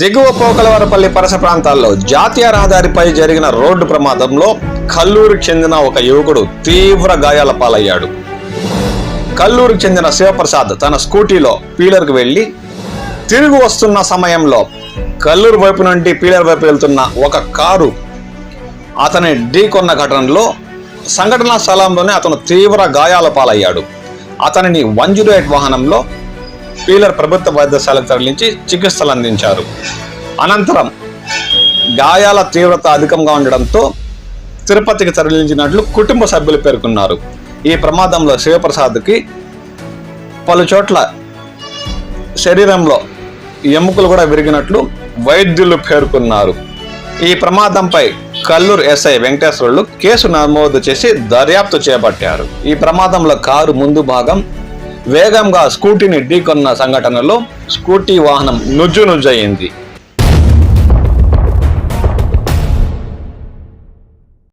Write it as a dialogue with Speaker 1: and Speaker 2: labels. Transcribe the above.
Speaker 1: దిగువ పోకలవరపల్లి పరస ప్రాంతాల్లో జాతీయ రహదారిపై జరిగిన రోడ్డు ప్రమాదంలో కల్లూరుకు చెందిన ఒక యువకుడు తీవ్ర గాయాల పాలయ్యాడు. కల్లూరుకు చెందిన శివప్రసాద్ తన స్కూటీలో పీలర్కు వెళ్ళి తిరిగి వస్తున్న సమయంలో కల్లూరు వైపు నుండి పీలర్ వైపు వెళ్తున్న ఒక కారు అతని ఢీకొన్న ఘటనలో సంఘటనా స్థలంలోనే అతను తీవ్ర గాయాల పాలయ్యాడు. అతనిని వన్ జీరో ఎయిట్ వాహనంలో పీలర్ ప్రభుత్వ వైద్యశాలకు తరలించి చికిత్సలు అందించారు. అనంతరం గాయాల తీవ్రత అధికంగా ఉండడంతో తిరుపతికి తరలించినట్లు కుటుంబ సభ్యులు పేర్కొన్నారు. ఈ ప్రమాదంలో శివప్రసాద్కి పలు చోట్ల శరీరంలో ఎముకలు కూడా విరిగినట్లు వైద్యులు పేర్కొన్నారు. ఈ ప్రమాదంపై కల్లూరు ఎస్ఐ వెంకటేశ్వర్లు కేసు నమోదు చేసి దర్యాప్తు చేపట్టారు. ఈ ప్రమాదంలో కారు ముందు భాగం వేగంగా స్కూటీని ఢీకొన్న సంఘటనలో స్కూటీ వాహనం నుజ్జు నుజ్జయింది.